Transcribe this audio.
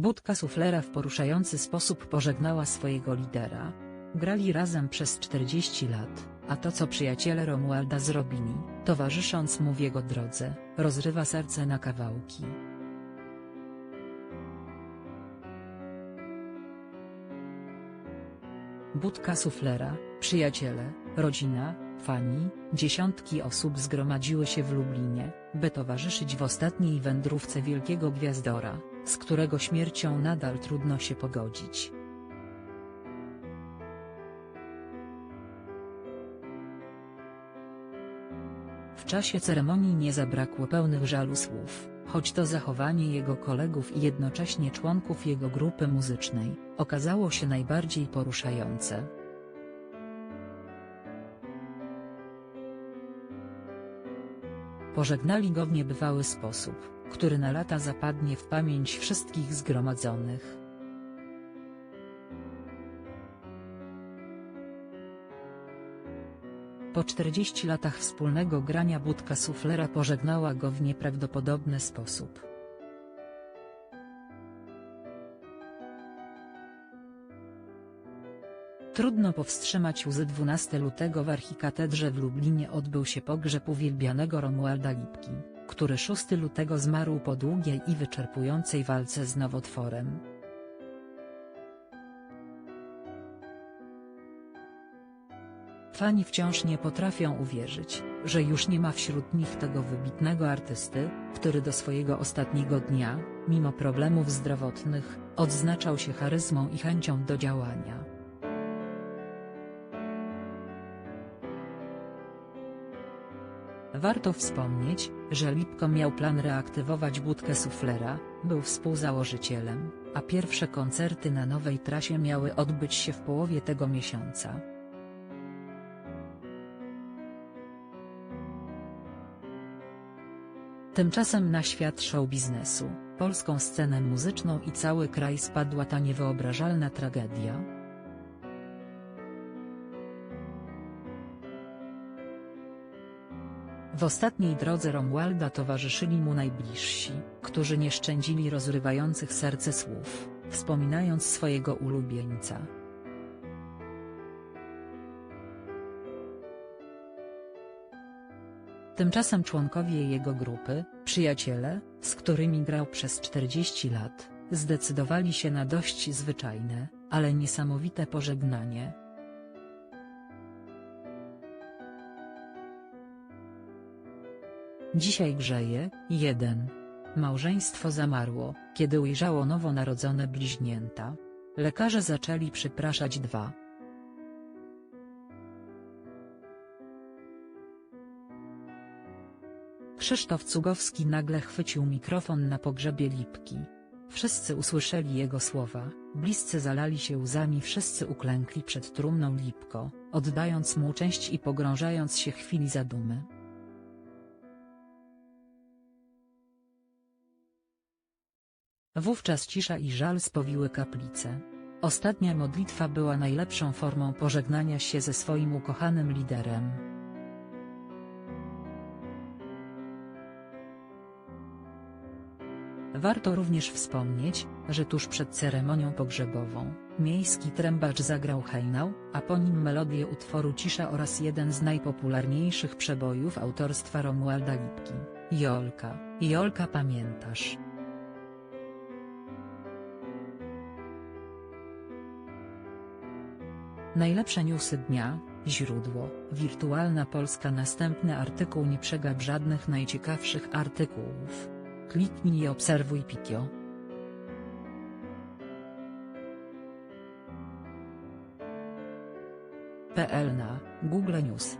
Budka Suflera w poruszający sposób pożegnała swojego lidera. Grali razem przez 40 lat, a to co przyjaciele Romualda zrobili, towarzysząc mu w jego drodze, rozrywa serce na kawałki. Budka Suflera, przyjaciele, rodzina, fani, dziesiątki osób zgromadziły się w Lublinie, by towarzyszyć w ostatniej wędrówce wielkiego gwiazdora, z którego śmiercią nadal trudno się pogodzić. W czasie ceremonii nie zabrakło pełnych żalu słów, choć to zachowanie jego kolegów i jednocześnie członków jego grupy muzycznej, okazało się najbardziej poruszające. Pożegnali go w niebywały sposób, który na lata zapadnie w pamięć wszystkich zgromadzonych. Po 40 latach wspólnego grania Budka Suflera pożegnała go w nieprawdopodobny sposób. Trudno powstrzymać łzy 12 lutego w archikatedrze w Lublinie odbył się pogrzeb uwielbianego Romualda Lipki, który 6 lutego zmarł po długiej i wyczerpującej walce z nowotworem. Fani wciąż nie potrafią uwierzyć, że już nie ma wśród nich tego wybitnego artysty, który do swojego ostatniego dnia, mimo problemów zdrowotnych, odznaczał się charyzmą i chęcią do działania. Warto wspomnieć, że Lipko miał plan reaktywować budkę Suflera, był współzałożycielem, a pierwsze koncerty na nowej trasie miały odbyć się w połowie tego miesiąca. Tymczasem na świat show biznesu, polską scenę muzyczną i cały kraj spadła ta niewyobrażalna tragedia. W ostatniej drodze Romualda towarzyszyli mu najbliżsi, którzy nie szczędzili rozrywających serce słów, wspominając swojego ulubieńca. Tymczasem członkowie jego grupy, przyjaciele, z którymi grał przez 40 lat, zdecydowali się na dość zwyczajne, ale niesamowite pożegnanie. Dzisiaj grzeje, jeden. Małżeństwo zamarło, kiedy ujrzało nowonarodzone bliźnięta. Lekarze zaczęli przypraszać dwa. Krzysztof Cugowski nagle chwycił mikrofon na pogrzebie Lipki. Wszyscy usłyszeli jego słowa, bliscy zalali się łzami wszyscy uklękli przed trumną Lipko, oddając mu cześć i pogrążając się chwili zadumy. Wówczas cisza i żal spowiły kaplicę. Ostatnia modlitwa była najlepszą formą pożegnania się ze swoim ukochanym liderem. Warto również wspomnieć, że tuż przed ceremonią pogrzebową, miejski trębacz zagrał hejnał, a po nim melodię utworu Cisza oraz jeden z najpopularniejszych przebojów autorstwa Romualda Lipki, Jolka, Jolka pamiętasz? Najlepsze newsy dnia, źródło, Wirtualna Polska Następny artykuł Nie przegap żadnych najciekawszych artykułów. Kliknij i obserwuj Pikio. PL na Google News